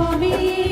me.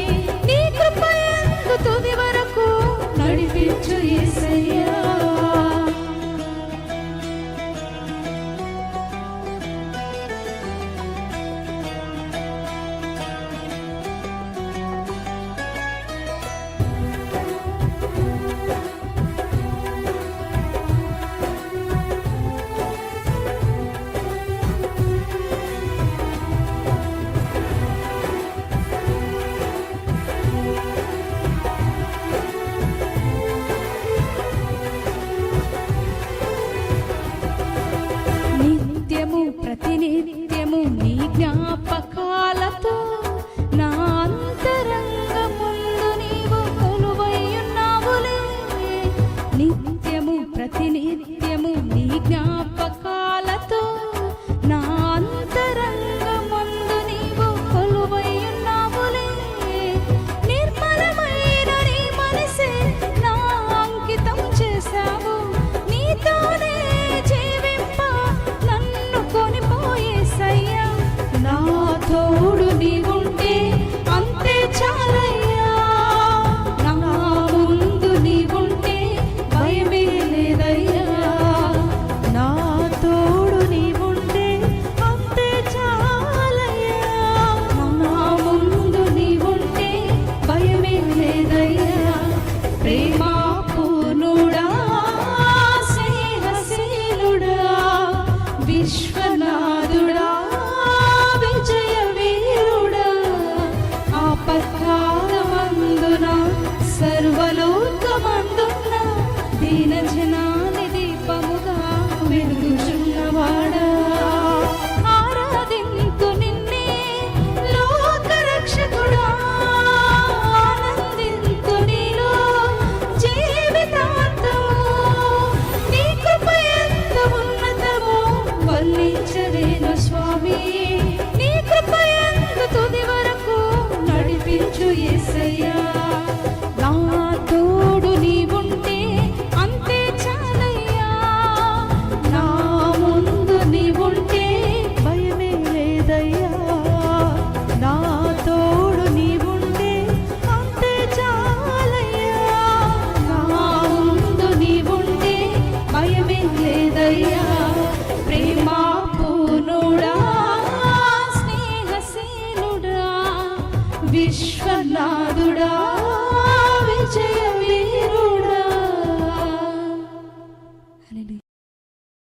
నిత్యము నీ జ్ఞాపకాలతో నా అంతరంగమందు నీవు కొలువై ఉన్నావులే. నిర్మలమైన నీ మనసే నా అంకితం చేశావు. నీతోనే జీవింప నన్ను కొనిపోయేసయ్యా నా తోడు నీవు